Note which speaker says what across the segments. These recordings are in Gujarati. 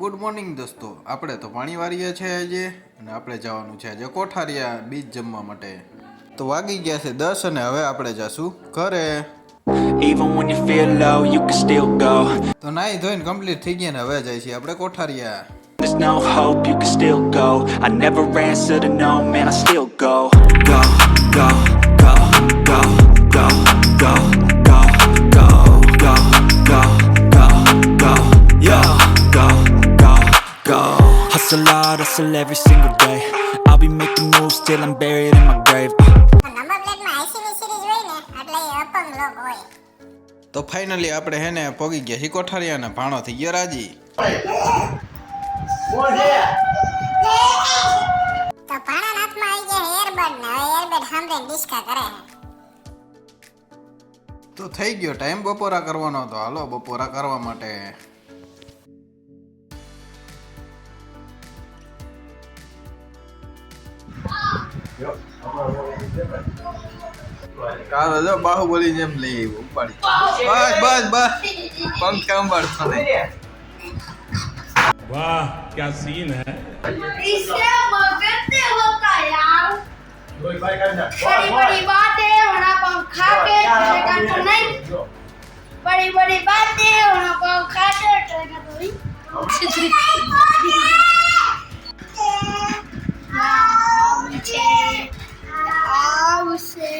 Speaker 1: ગુડ મોર્નિંગ દોસ્તો આપણે તો પાણી વારીએ છે આજે અને આપણે જવાનું છે આજે કોઠારિયા બીજ જમવા માટે તો વાગી ગયા છે દસ અને હવે આપણે જાશું ઘરે. તો નાઈ ધોઈને કમ્પ્લીટ થઈ ગયા ને હવે જાય છે આપણે Kothariya
Speaker 2: There's no hope, you can still go. I never answer to no, man, I still go, go, go, Hustle hard, hustle every single day. I'll be making moves till I'm buried in my grave. Number
Speaker 3: પ્લેટમાં આઈસીની સિરીઝ હોય ને એટલે એ અપંગ લોક હોય
Speaker 1: તો ફાઇનલી આપણે હે ને પોગી ગયા છીએ કોઠારિયા ને ભાણો થઈ ગયો રાજી
Speaker 3: તો ભાણા હાથમાં આવી ગયા એરબડ ને હવે એરબડ સાંભળીને ડિસ્કા કરે
Speaker 1: તો થઈ ગયો ટાઈમ બપોરા કરવાનો હતો હાલો બપોરા કરવા માટે કાં જો બાહુબલી જેમ લઈ આવ્યો ઉપાડી
Speaker 4: બસ બસ
Speaker 1: બસ પંખા સંભાળતો નહીં
Speaker 5: वाह क्या सीन है
Speaker 4: इससे मगरते होता यार
Speaker 6: बड़ी
Speaker 4: बड़ी बातें होना पंखा के ट्रेन का तो नहीं बड़ी बड़ी बातें होना पंखा के ट्रेन का तो नहीं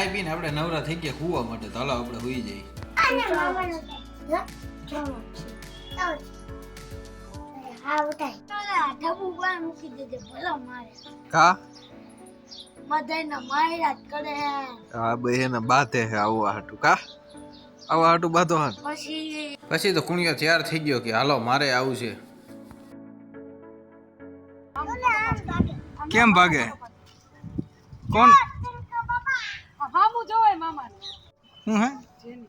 Speaker 1: ખાઈ પીને આપણે નવરા થઈ ગયા કૂવા માટે તો હાલો આપણે હોઈ જઈએ
Speaker 7: હા ઉઠાય
Speaker 4: ઢબુ પર મૂકી દેજે ભલો મારે
Speaker 1: કા
Speaker 4: બધાયના માયરા કરે
Speaker 1: આ બે એને છે આવવા હાટું કા આવવા હાટું બાધો હા
Speaker 4: પછી
Speaker 1: પછી તો કુણિયો તૈયાર થઈ ગયો કે હાલો મારે આવું છે
Speaker 8: કેમ ભાગે
Speaker 1: કોણ
Speaker 8: જોવે મામાને.
Speaker 1: હું હે?
Speaker 8: જેની.